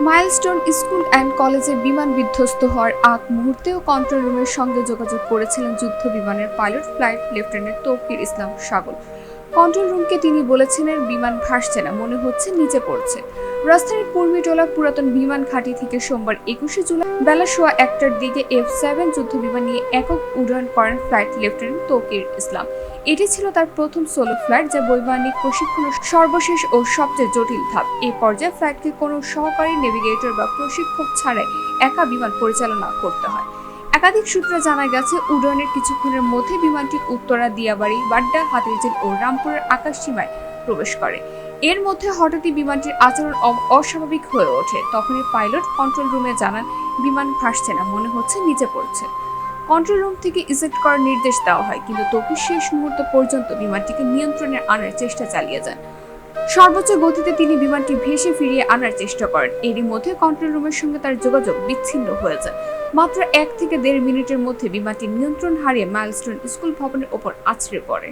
Milestone school and কলেজে বিমান বিধ্বস্ত হওয়ার আগ মুহূর্তেও কন্ট্রোল রুমের সঙ্গে যোগাযোগ করেছিলেন যুদ্ধ বিমানের pilot flight lieutenant Tauqir Islam Sagar. Control রুমকে তিনি বলেছিলেন, বিমান ভাসছে না, মনে হচ্ছে নিচে পড়ছে। রাজধানীর কুর্মিটোলা পুরাতন বিমান ঘাঁটি থেকে সোমবার একুশে জুলাই বেলা সোয়া একটার দিকে এফ সেভেন যুদ্ধ বিমান নিয়ে একক উড্ডয়ন করেন ফ্লাইট লেফটেন্যান্ট তৌকির ইসলাম। এটি ছিল তার প্রথম সোলো ফ্লাইট যা বৈমানিক প্রশিক্ষণের সর্বশেষ ও সবচেয়ে জটিল ধাপ। এই পর্যায়ে ফ্লাইটকে কোনো সহকারী নেভিগেটর বা প্রশিক্ষক ছাড়াই একা বিমান পরিচালনা করতে হয়। একাধিক সূত্রে জানা গেছে, উড্ডয়নের কিছুক্ষণের মধ্যে বিমানটি উত্তরা, দিয়াবাড়ি, বাড্ডা, হাতিরঝিল ও রামপুরের আকাশ সীমায় প্রবেশ করে। এর মধ্যে হঠাৎই বিমানটির আচরণ অস্বাভাবিক হয়ে ওঠে। তখনই পাইলট কন্ট্রোল রুমে জানান, বিমান ভাসছে না, মনে হচ্ছে নিচে পড়ছে। কন্ট্রোল রুম থেকে ইজেক্ট করার নির্দেশ দেওয়া হয়, কিন্তু তবু শেষ মুহূর্ত পর্যন্ত বিমানটিকে নিয়ন্ত্রণে আনার চেষ্টা চালিয়ে যান। সর্বোচ্চ গতিতে তিনি বিমানটি ভেসে ফিরিয়ে আনার চেষ্টা করেন। এরই মধ্যে কন্ট্রোল রুমের সঙ্গে তার যোগাযোগ বিচ্ছিন্ন হয়ে যায়। মাত্র এক থেকে দেড় মিনিটের মধ্যে বিমানটি নিয়ন্ত্রণ হারিয়ে মাইলস্টোন স্কুল ভবনের ওপর আছড়ে পড়ে।